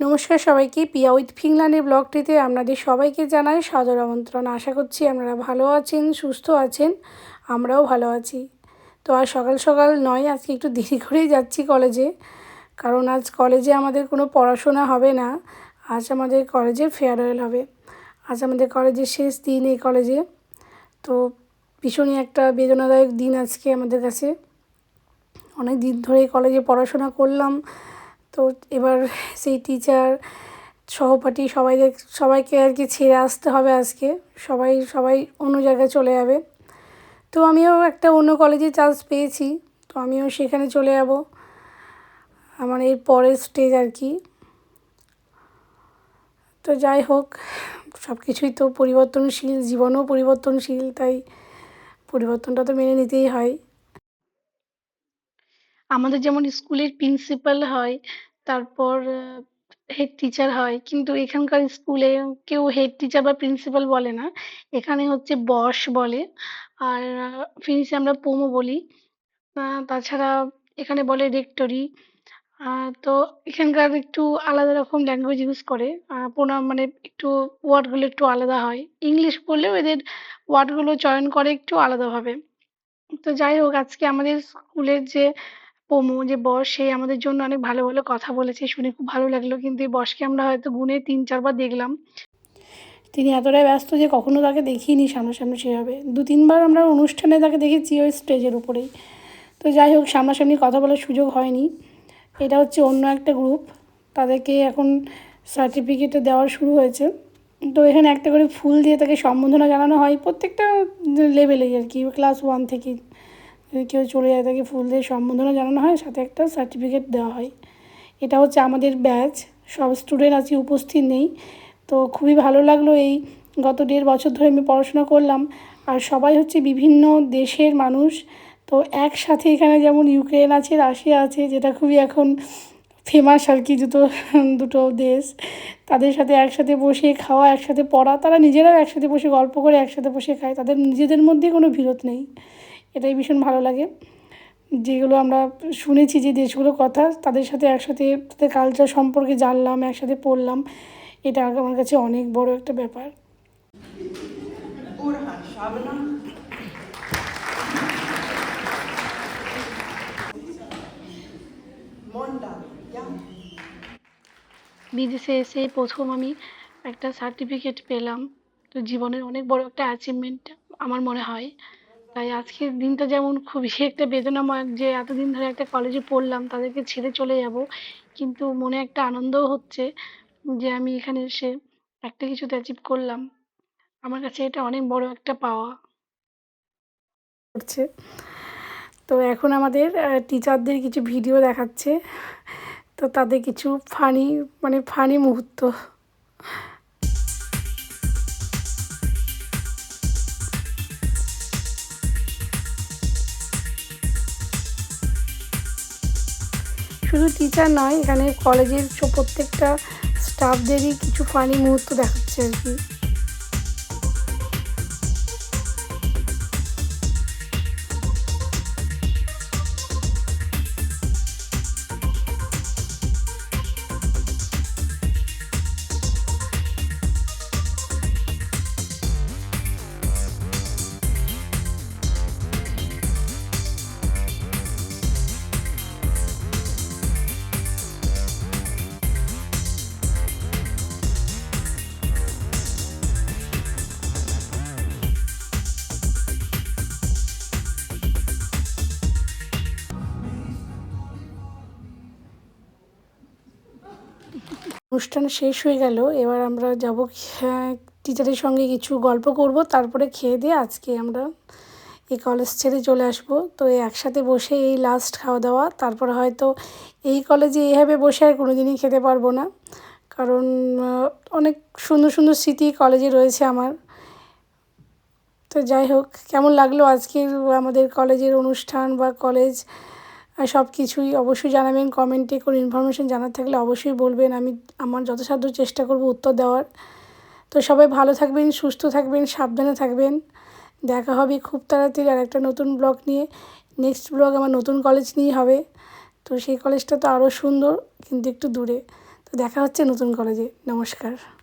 নমস্কার সবাইকে, পিয়া উইথ ফিনল্যান্ডের ব্লগটিতে আপনাদের সবাইকে জানাই সাদর আমন্ত্রণ। আশা করছি আপনারা ভালো আছেন, সুস্থ আছেন, আমরাও ভালো আছি। তো আজ সকাল সকাল নয়, আজকে একটু দেরি করেই যাচ্ছি কলেজে, কারণ আজ কলেজে আমাদের কোনো পড়াশোনা হবে না। আজ আমাদের কলেজের ফেয়ারওয়েল হবে। আজ আমাদের কলেজের শেষ দিন এই কলেজে। তো ভীষণই একটা বেদনাদায়ক দিন আজকে আমাদের কাছে। অনেক দিন ধরে কলেজে পড়াশোনা করলাম তো এবার সেই টিচার সহপাঠী সবাই সবাইকে আর কি ছেড়ে আসতে হবে আজকে। সবাই সবাই অন্য জায়গায় চলে যাবে। তো আমিও একটা অন্য কলেজে চান্স পেয়েছি। তো আমিও সেখানে চলে যাব। আমার এর পরের স্টেজ আর কি। তো যাই হোক সব কিছুই তো পরিবর্তনশীল, জীবনও পরিবর্তনশীল, তাই পরিবর্তনটা তো মেনে নিতেই হয়। আমাদের যেমন স্কুলের প্রিন্সিপাল হয়, তারপর হেড টিচার হয়, কিন্তু এখানকার স্কুলে কেউ হেড টিচার বা প্রিন্সিপাল বলে না। এখানে হচ্ছে বস বলে, আর ফিনিশে আমরা পোমো বলি। তাছাড়া এখানে বলে রেক্টরি তো এখানকার একটু আলাদা রকম ল্যাঙ্গুয়েজ ইউজ করে। পোনা মানে একটু ওয়ার্ডগুলো একটু আলাদা হয়। ইংলিশ বললেও এদের ওয়ার্ডগুলো চয়ন করে একটু আলাদাভাবে। তো যাই হোক, আজকে আমাদের স্কুলের যে পমু যে বস সে আমাদের জন্য অনেক ভালো ভালো কথা বলেছে, শুনে খুব ভালো লাগল। কিন্তু এই বসকে আমরা হয়তো গুনে তিন, চারবার দেখলাম। তিনি এতটাই ব্যস্ত যে কখনো তাকে দেখিনি সামনাসামনি সেভাবে। দু, তিনবার আমরা অনুষ্ঠানে তাকে দেখেছি ওই স্টেজের উপরেই। তো যাই হোক, সামনাসামনি কথা বলার সুযোগ হয়নি। এটা হচ্ছে অন্য একটা গ্রুপ। তাদেরকে এখন সার্টিফিকেটে দেওয়া শুরু হয়েছে। তো এখানে একটা করে ফুল দিয়ে তাকে সম্বোধনা জানানো হয় প্রত্যেকটা লেভেলেই আর কি ক্লাস ওয়ান থেকে কেউ চলে যায়, তাকে ফুল দিয়ে সম্বোধনা জানানো হয়, সাথে একটা সার্টিফিকেট দেওয়া হয়। এটা হচ্ছে আমাদের ব্যাচ সব স্টুডেন্ট আজকে উপস্থিত নেই। তো খুবই ভালো লাগল এই গত দেড় বছর ধরে আমি পড়াশোনা করলাম। আর সবাই হচ্ছে বিভিন্ন দেশের মানুষ। তো একসাথে এখানে যেমন ইউক্রেন আছে, রাশিয়া আছে, যেটা খুবই এখন ফেমাস আর কি দুটো দুটো দেশ। তাদের সাথে একসাথে বসে খাওয়া, একসাথে পড়া, তারা নিজেরাও একসাথে বসে গল্প করে, একসাথে বসে খায়। তাদের নিজেদের মধ্যে কোনো বিরোধ নেই। এটাই ভীষণ ভালো লাগে। যেগুলো আমরা শুনেছি যে দেশগুলোর কথা তাদের সাথে একসাথে তাদের কালচার সম্পর্কে জানলাম একসাথে পড়লাম। এটা আমার কাছে অনেক বড় একটা ব্যাপার। বিদেশে এসে প্রথম আমি একটা সার্টিফিকেট পেলাম। তো জীবনের অনেক বড় একটা অ্যাচিভমেন্ট আমার মনে হয়। তাই আজকের দিনটা যেমন খুবই একটা বেদনাময় যে এতদিন ধরে একটা কলেজে পড়লাম, তাদেরকে ছেড়ে চলে যাব। কিন্তু মনে একটা আনন্দও হচ্ছে যে আমি এখানে এসে একটা কিছুতে অ্যাচিভ করলাম। আমার কাছে এটা অনেক বড় একটা পাওয়া। করছে তো এখন আমাদের টিচারদের কিছু ভিডিও দেখাচ্ছে। তো তাদের কিছু ফানি মানে ফানি মুহূর্ত। শুধু টিচার নয় এখানে কলেজের প্রত্যেকটা স্টাফদেরই কিছু ফানি মুহূর্ত দেখাচ্ছে আর কি। অনুষ্ঠান শেষ হয়ে গেল। এবার আমরা যাব টিচারের সঙ্গে কিছু গল্প করব। তারপরে খেয়ে দিয়ে আজকে আমরা এই কলেজ ছেড়ে চলে আসব। তো একসাথে বসে এই লাস্ট খাওয়া দাওয়া। তারপর হয়তো এই কলেজে এইভাবে বসে আর কোনো দিনই খেতে পারব না। কারণ অনেক সুন্দর সুন্দর স্মৃতি কলেজে রয়েছে আমার। তো যাই হোক, কেমন লাগল আজকের আমাদের কলেজের অনুষ্ঠান বা কলেজ? সব কিছুই অবশ্যই জানাবেন কমেন্টে কোনো ইনফরমেশান জানার থাকলে অবশ্যই বলবেন। আমি আমার যথাসাধ্য চেষ্টা করব উত্তর দেওয়ার। তো সবাই ভালো থাকবেন, সুস্থ থাকবেন, সাবধানে থাকবেন। দেখা হবে খুব তাড়াতাড়ি আর একটা নতুন ব্লগ নিয়ে। নেক্সট ব্লগ আমার নতুন কলেজ নিয়ে হবে। তো সেই কলেজটা তো আরও সুন্দর কিন্তু একটু দূরে। তো দেখা হচ্ছে নতুন কলেজে নমস্কার।